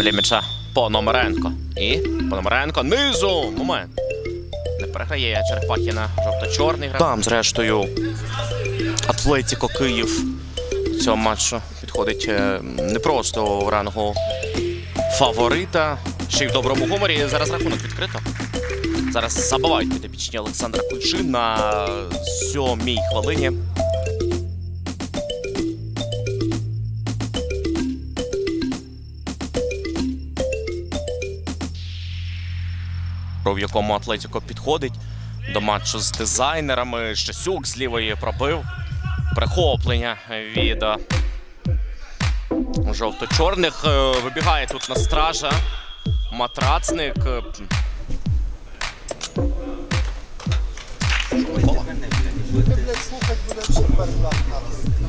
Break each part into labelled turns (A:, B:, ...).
A: Блімеча Пономаренко. І Пономаренко низу. Ну, Момент. Не переграє Черепахіна. Жовто-чорний гра. Там, зрештою, Атлетіко Київ у цьому матчу підходить е, не просто в рангу фаворита. Ще й в доброму гуморі. Зараз рахунок відкрито. Зараз забивають підопічні Олександра Кульши на сьомій хвилині. в якому Атлетіко підходить до матчу з дизайнерами. Щасюк з лівої пробив. Прихоплення від е, жовто-чорних. Е, Вибігає тут на стража. Матрацник. Е,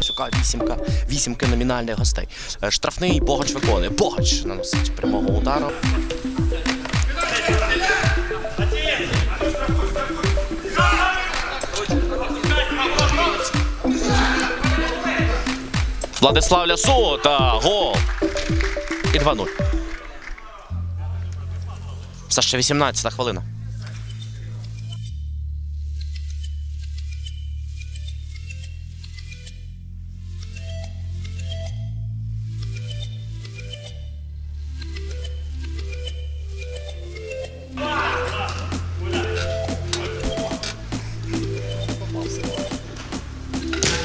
A: Шука вісімка, вісімки номінальних гостей. Е, Штрафний Богач виконує. Богач наносить прямого удару. Владислав Лясота. Гол. І 2-0. Все ще 18 хвилина.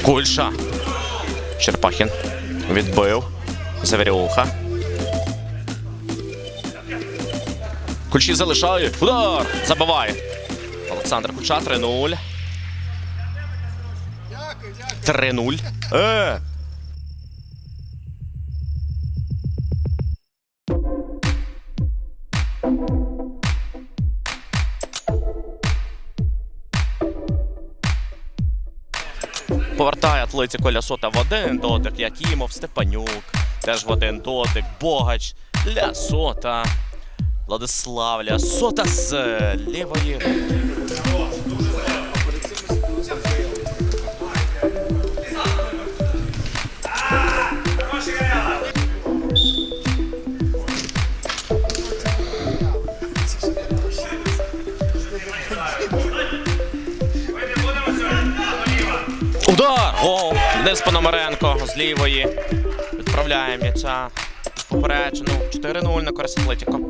A: Кульша. Черпахін відбив. Завірюха. Кульчі залишає. Удар! Забиває. Олександр Куча 3-0. 3-0. Е! Повертає атлетику Лясота в один дотик. Якімов, Степанюк. Теж в один дотик. Богач. Лясота. Владислав Лясота з лівої. Гол! Денис Пономаренко з лівої. Відправляє м'яча. Попереджену. 4-0 на користь Атлетіко.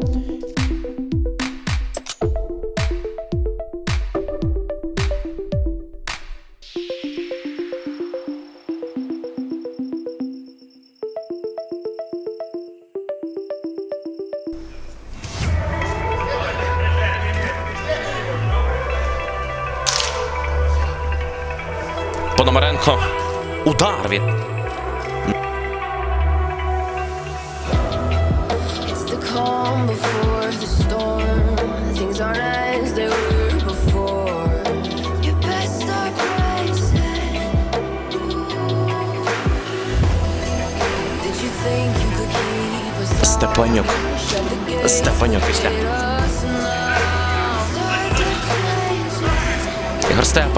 B: Keep us all?
A: Степанюк. Степанюк після.
B: We're doing.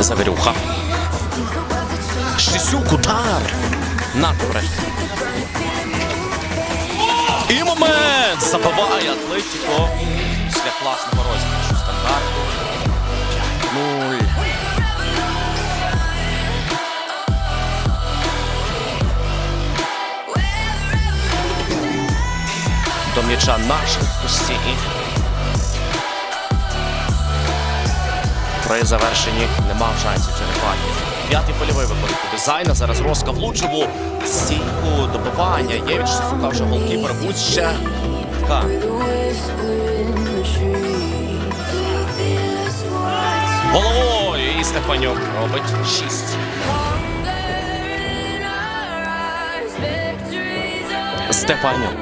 A: Завірюха.
B: Think about the change.
A: Щисюк, удар! На, добре. І момент! Забиває Атлетіко. Після класного розіграшу стандарту. Нуль. До м'яча на швидкості при завершенні не мав шансів Черепахі. П'ятий польовий у дизайна. Зараз Роска влучив у стійку добивання. Євіч шукав вже голкіпер. Будь ще. Ка. Степанюк робить шість.
B: In our eyes,
A: Степанюк.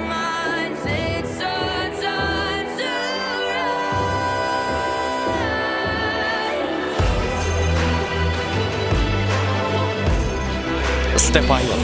A: Степанюк.